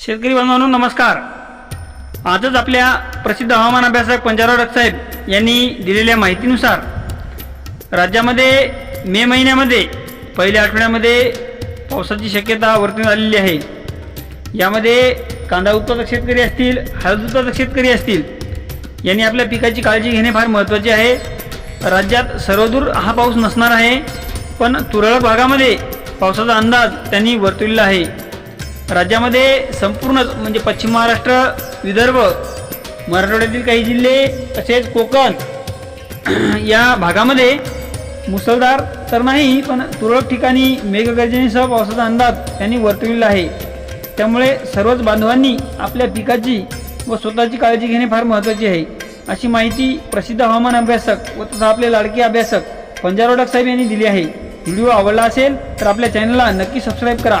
शेतकरी बांधवांनो नमस्कार. आजच आपल्या प्रसिद्ध हवामान अभ्यासक पंजाबराव साहेब यांनी दिलेल्या माहितीनुसार राज्यामध्ये मे महिन्यामध्ये पहिल्या आठवड्यामध्ये पावसाची शक्यता वर्तवण्यात आलेली आहे. यामध्ये कांदा उत्पादक शेतकरी असतील हळद उत्पादक शेतकरी असतील यांनी आपल्या पिकाची काळजी घेणे फार महत्त्वाचे आहे. राज्यात सर्वदूर हा पाऊस नसणार आहे पण तुरळक भागामध्ये पावसाचा अंदाज त्यांनी वर्तवलेला आहे. राज्यामध्ये संपूर्ण म्हणजे पश्चिम महाराष्ट्र विदर्भ मराठवाड्यातील काही जिल्हे तसेच कोकण या भागामध्ये मुसळधार तर नाही पण तुरळक ठिकाणी मेघगर्जनेसह पावसाचा अंदाज त्यांनी वर्तविला आहे. त्यामुळे सर्वच बांधवांनी आपल्या पिकाची व स्वतःची काळजी घेणे फार महत्त्वाचे आहे. अशी माहिती प्रसिद्ध हवामान अभ्यासक व तथा आपले लाडके अभ्यासक पंजारोडक साहेब यांनी दिली आहे. व्हिडिओ आवडला असेल तर आपल्या चॅनलला नक्की सबस्क्राईब करा.